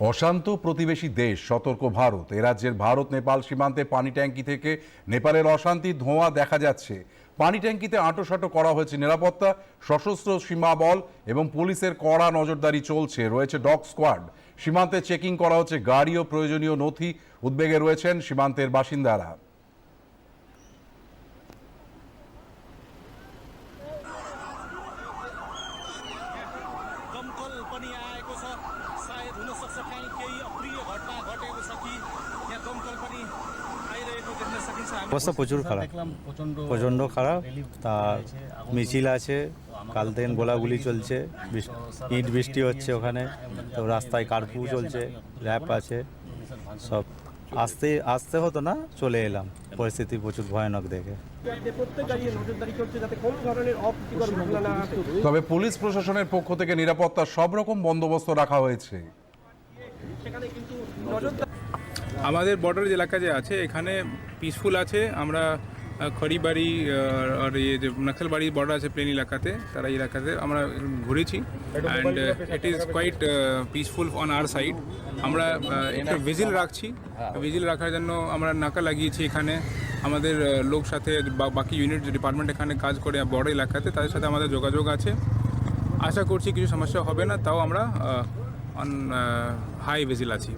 অশান্ত প্রতিবেশী দেশ, সতর্ক ভারত। এ রাজ্যের ভারত, নেপাল সীমান্তে পানি ট্যাঙ্কি থেকে নেপালের অশান্তি ধোঁয়া দেখা যাচ্ছে। পানি ট্যাঙ্কিতে আঁটোসাঁটো করা হয়েছে নিরাপত্তা, সশস্ত্র সীমা বল এবং পুলিশের কড়া নজরদারি চলছে। রয়েছে ডগ স্কোয়াড। সীমান্তে চেকিং করা হচ্ছে গাড়ি ও প্রয়োজনীয় নথি। উদ্বেগে রয়েছেন সীমান্তের বাসিন্দারা। पनि आएको छ सायद हुनसक्छ काहीँ केही अप्रिय घटना घटेको छ कि यहाँ दमकल पनि आइरहेको देख्न सकिन्छ हामी অবস্থা প্রচুর খারাপ দেখলাম প্রচন্ড প্রচণ্ড খারাপ রিলিফ তা হয়েছে, আগুন মিছিল আছে কাল দিন গোলাগুলি চলছে বৃষ- ইট বৃষ্টি হচ্ছে ওখানে তো রাস্তায় কারফিউ চলছে র্যাপ আছে সব আসতে আসতে হতো না চলে এলাম। পরিস্থিতি প্রচুর ভয়ানক দেখে। তবে পুলিশ প্রশাসনের পক্ষ থেকে নিরাপত্তা সব রকম বন্দোবস্ত রাখা হয়েছে। সেখানে কিন্তু নজরদারি আমাদের বর্ডার এলাকা যে আছে এখানে পিসফুল আছে। আমরা আহ, খড়িবাড়ি আহ, আর এই যে নকশালবাড়ি বর্ডার আছে প্লেন এলাকাতে তারা এই এলাকাতে আমরা ঘুরেছি। And it is quite peaceful on our side আমরা আহ, একটা ভিজিল রাখছি। ভিজিল রাখার জন্য আমরা নাকা লাগিয়েছি এখানে। আমাদের লোক সাথে বা- বাকি ইউনিট ডিপার্টমেন্ট এখানে কাজ করে বর্ডার এলাকাতে তাদের সাথে আমাদের যোগাযোগ আছে। আশা করছি কিছু সমস্যা হবে না তাও আমরা অন হাই ভিজিল আছি।